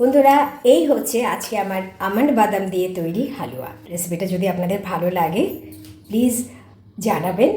বন্ধুরা, এই হচ্ছে আজকে আমার আমন্ড বাদাম দিয়ে তৈরি হালুয়া। রেসিপিটা যদি আপনাদের ভালো লাগে প্লিজ জানাবেন।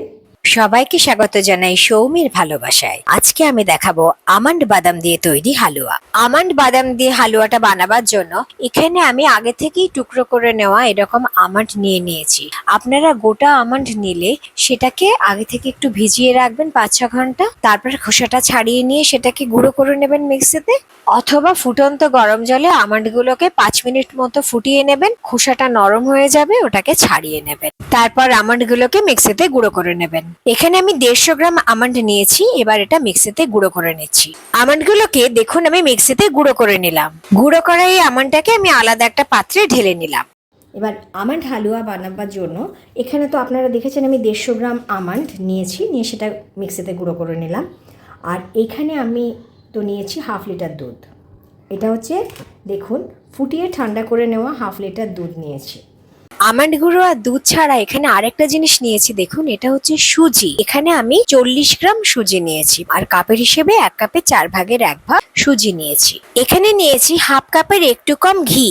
সবাইকে স্বাগত জানাই সৌমির ভালোবাসায়। আজকে আমি দেখাবো আমন্ড বাদাম দিয়ে তৈরি হালুয়া। আমন্ড বাদাম দিয়ে হালুয়াটা বানাবার জন্য এখানে আমি আগে থেকেই টুকরো করে নেওয়া এরকম আমন্ড নিয়ে নিয়েছি। আপনারা গোটা আমন্ড নিলে সেটাকে আগে থেকে একটু ভিজিয়ে রাখবেন পাঁচ ছ ঘণ্টা, তারপর খোসাটা ছাড়িয়ে নিয়ে সেটাকে গুঁড়ো করে নেবেন মিক্সিতে, অথবা ফুটন্ত গরম জলে আমন্ডগুলোকে পাঁচ মিনিট মতো ফুটিয়ে নেবেন, খোসাটা নরম হয়ে যাবে, ওটাকে ছাড়িয়ে নেবেন। তারপর আমন্ডগুলোকে মিক্সিতে গুঁড়ো করে নেবেন। এখানে আমি দেড়শো গ্রাম আমন্ড নিয়েছি, এবার এটা মিক্সিতে গুঁড়ো করে নিচ্ছি। আমন্ডগুলোকে দেখুন, আমি মিক্সিতে গুঁড়ো করে নিলাম। গুঁড়ো করা এই আমন্ডটাকে আমি আলাদা একটা পাত্রে ঢেলে নিলাম। এবার আমন্ড হালুয়া বানাবার জন্য, এখানে তো আপনারা দেখেছেন আমি দেড়শো গ্রাম আমন্ড নিয়েছি, নিয়ে সেটা মিক্সিতে গুঁড়ো করে নিলাম। আর এখানে আমি তো নিয়েছি হাফ লিটার দুধ। এটা হচ্ছে, দেখুন, ফুটিয়ে ঠান্ডা করে নেওয়া হাফ লিটার দুধ নিয়েছি। আমন্ড গুঁড়ো আর দুধ ছাড়া এখানে আরেকটা জিনিস নিয়েছি, দেখুন, এটা হচ্ছে সুজি। এখানে আমি চল্লিশ গ্রাম সুজি নিয়েছি আর কাপের হিসেবে এক কাপে চার ভাগের এক ভাগ সুজি নিয়েছি। এখানে নিয়েছি হাফ কাপের একটু কম ঘি।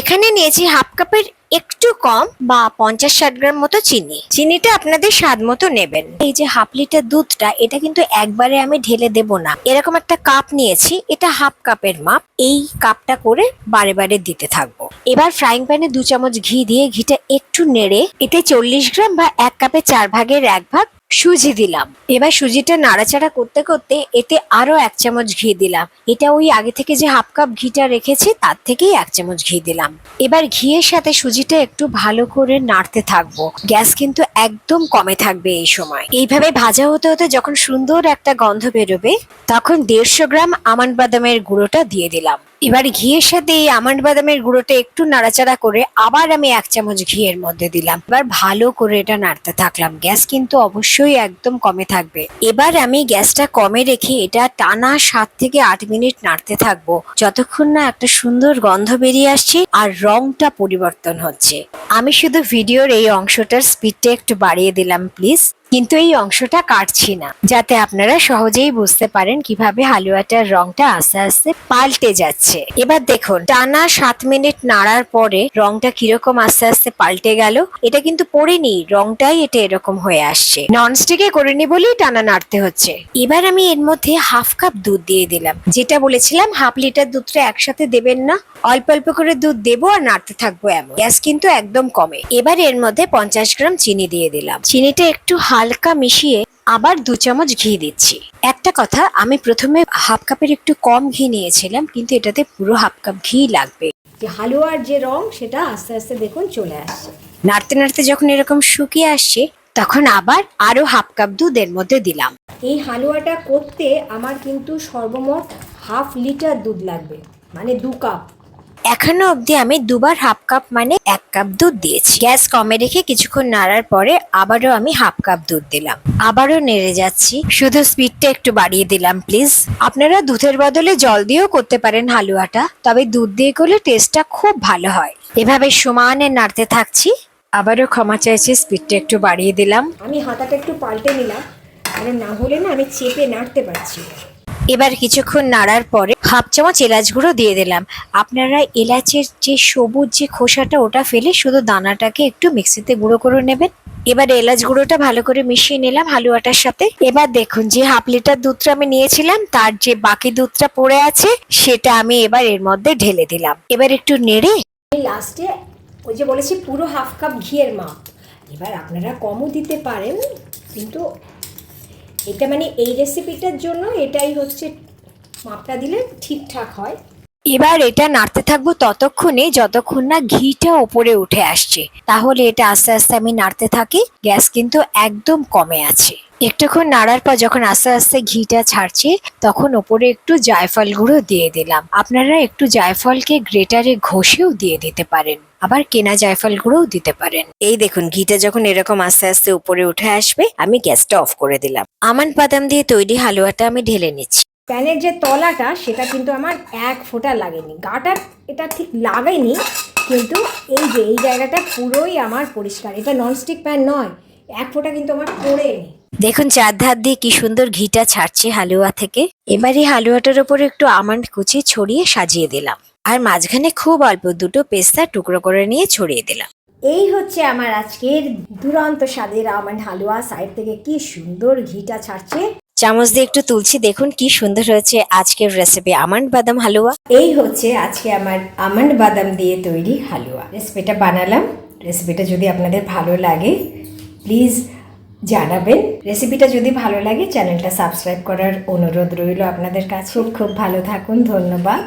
এখানে নিয়েছি হাফ কাপের একটু কম বা পঞ্চাশ ষাট গ্রাম মতো চিনি। চিনিটা আপনাদের স্বাদ মতো নেবেন। এই যে হাফ লিটার দুধটা, এটা কিন্তু একবারে আমি ঢেলে দেব না। এরকম একটা কাপ নিয়েছি, এটা হাফ কাপের মাপ। এই কাপটা করে বারে বারে দিতে থাকব। এবার ফ্রাইং প্যানে দু চামচ ঘি দিয়ে ঘিটা একটু নেড়ে, এতে চল্লিশ গ্রাম বা এক কাপে চার ভাগের এক ভাগ সুজি দিলাম। এবার সুজিটা নাড়াচাড়া করতে করতে এতে আরও এক চামচ ঘি দিলাম। এটা ওই আগে থেকে যে হাফ কাপ ঘিটা রেখেছি, তার থেকেই এক চামচ ঘি দিলাম। এবার ঘিয়ের সাথে সুজিটা একটু ভালো করে নাড়তে থাকব। গ্যাস কিন্তু একদম কমে থাকবে এই সময়। এইভাবে ভাজা হতে হতে যখন সুন্দর একটা গন্ধ বেরোবে, তখন দেড়শো গ্রাম আমন্ড বাদামের গুঁড়োটা দিয়ে দিলাম। এবার ঘিয়ের সাথে এই আমন্ড বাদামের গুঁড়োটা একটু নাড়াচাড়া করে আবার আমি এক চামচ ঘিয়ের মধ্যে দিলাম। এবার ভালো করে এটা নাড়তে থাকলাম। গ্যাস কিন্তু অবশ্যই একদম কমে থাকবে। এবার আমি গ্যাসটা কমে রেখে এটা টানা সাত থেকে আট মিনিট নাড়তে থাকব। যতক্ষণ না একটা সুন্দর গন্ধ বেরিয়ে আসছে আর রংটা পরিবর্তন হচ্ছে। আমি শুধু ভিডিওর এই অংশটার স্পিডটা একটু বাড়িয়ে দিলাম প্লিজ কিন্তু এই অংশটা কাটছি না, যাতে আপনারা সহজেই বুঝতে পারেন কীভাবে হালুয়াটার রংটা আস্তে আস্তে পাল্টে যাচ্ছে। এবার দেখুন, টানা সাত মিনিট নাড়ার পরে রংটা কীরকম আস্তে আস্তে পাল্টে গেল, এটা কিন্তু পড়েনি রংটাই এটা এরকম হয়ে আসছে। ননস্টিকে করিনি বলেই টানা নাড়তে হচ্ছে। এবার আমি এর মধ্যে হাফ কাপ দুধ দিয়ে দিলাম। যেটা বলেছিলাম, হাফ লিটার দুধটা একসাথে দেবেন না, অল্প অল্প করে দুধ দেবো আর নাড়তে থাকব এমন। গ্যাস কিন্তু একদম কমে। এবার এর মধ্যে পঞ্চাশ গ্রাম চিনি দিয়ে দিলাম। চিনিটা একটু হালকা মিশিয়ে আবার দু চামচ ঘি দিচ্ছি। একটা কথা আমি প্রথমে হাফ কাপের একটু কম ঘি নিয়েছিলাম কিন্তু এটাতে পুরো হাফ কাপ ঘি লাগবে। যে হালুয়ার যে রং সেটা আস্তে আস্তে দেখুন চলে আসছে। নাড়তে নাড়তে যখন এরকম শুকিয়ে আসছে তখন আবার আরও হাফ কাপ দুধ এর মধ্যে দিলাম। এই হালুয়াটা করতে আমার কিন্তু সর্বমোট হাফ লিটার দুধ লাগবে মানে দু কাপ। এখনও অবধি আমি দুবার হাফ কাপ মানে এক কাপ দুধ দিয়েছি। গ্যাস কমে রেখে কিছুক্ষণ নাড়ার পরে আবারও আমি হাফ কাপ দুধ দিলাম। আবারও নেড়ে যাচ্ছি। শুধু স্পিডটা একটু বাড়িয়ে দিলাম, প্লিজ। আপনারা দুধের বদলে জল দিয়েও করতে পারেন হালুয়াটা, তবে দুধ দিয়ে করলে টেস্টটা খুব ভালো হয়। এভাবে সমানে নাড়তে থাকছি। আবারও ক্ষমা চাইছি, স্পিডটা একটু বাড়িয়ে দিলাম। আমি হাতাটা একটু পাল্টে নিলাম কারণ না হলে না আমি চেপে নাড়তে পারছি। এবার কিছুক্ষণ নাড়ার পরে হাফ চামচ এলাচ গুঁড়ো দিয়ে দিলাম। আপনারা এলাচের যে সবুজ যে খোসাটা, ওটা ফেলে শুধু দানাটাকে একটু মিক্সিতে গুঁড়ো করে নেবেন। এবার এলাচ গুঁড়োটা ভালো করে মিশিয়ে নিলাম হালুয়াটার সাথে। এবার দেখুন যে হাফ লিটার দুধটা আমি নিয়েছিলাম, তার যে বাকি দুধটা পড়ে আছে, সেটা আমি এবার এর মধ্যে ঢেলে দিলাম। এবার একটু নেড়ে লাস্টে ওই যে বলেছি পুরো হাফ কাপ ঘিয়ের মাপ। এবার আপনারা কমও দিতে পারেন, কিন্তু এটা মানে এই রেসিপিটার জন্য এটাই হচ্ছে মাপটা দিলে ঠিকঠাক হয়। এবার এটা নাড়তে থাকব ততক্ষণে যতক্ষণ না ঘিটা ওপরে উঠে আসছে। তাহলে এটা আস্তে আস্তে আমি নাড়তে থাকি, গ্যাস কিন্তু একদম কমে আছে। একটুক্ষণ নাড়ার পর যখন আস্তে আস্তে ঘিটা ছাড়ছে, তখন ওপরে একটু জায়ফল গুঁড়ো দিয়ে দিলাম। আপনারা একটু জায়ফলকে গ্রেটারে ঘষেও দিয়ে দিতে পারেন। আবার কেনা জায়ফল গুঁড়োও দিতে পারেন। এই দেখুন, ঘিটা যখন এরকম আস্তে আস্তে উপরে উঠে আসবে, আমি গ্যাসটা অফ করে দিলাম। আমন্ড বাদাম দিয়ে তৈরি হালুয়াটা আমি ঢেলে নিচ্ছি। প্যানের যে তলাটা সেটা কিন্তু আমার এক ফোঁটা লাগেনি। গাটা এটা ঠিক লাগাইনি কিন্তু এই যে এই জায়গাটা পুরোই আমার পরিষ্কার। এটা ননস্টিক প্যান নয় এক ফোঁটা কিন্তু আমার পড়েনি। দেখুন চার ধার দিয়ে কি সুন্দর ঘিটা ছাড়ছে হালুয়া থেকে। এবার এই হালুয়াটার উপর একটু আমন্ড কুচি ছড়িয়ে সাজিয়ে দিলাম। আর মাঝখানে খুব অল্প দুটো পেস্তা টুকরো করে নিয়ে ছড়িয়ে দিলাম। এই হচ্ছে আমার আজকের দুরন্ত স্বাদের আমন্ড হালুয়া। সাইড থেকে কি সুন্দর ঘিটা ছাড়ছে। চামচ দিয়ে একটু তুলছি। দেখুন কি সুন্দর হয়েছে আজকের রেসিপি আমন্ড বাদাম হালুয়া। এই হচ্ছে আজকে আমার আমন্ড বাদাম দিয়ে তৈরি হালুয়া। রেসিপিটা বানালাম। রেসিপিটা যদি আপনাদের ভালো লাগে প্লিজ জানাবেন। রেসিপিটা যদি ভালো লাগে চ্যানেলটা সাবস্ক্রাইব করার অনুরোধ রইল আপনাদের কাছে। খুব খুব ভালো থাকুন। ধন্যবাদ।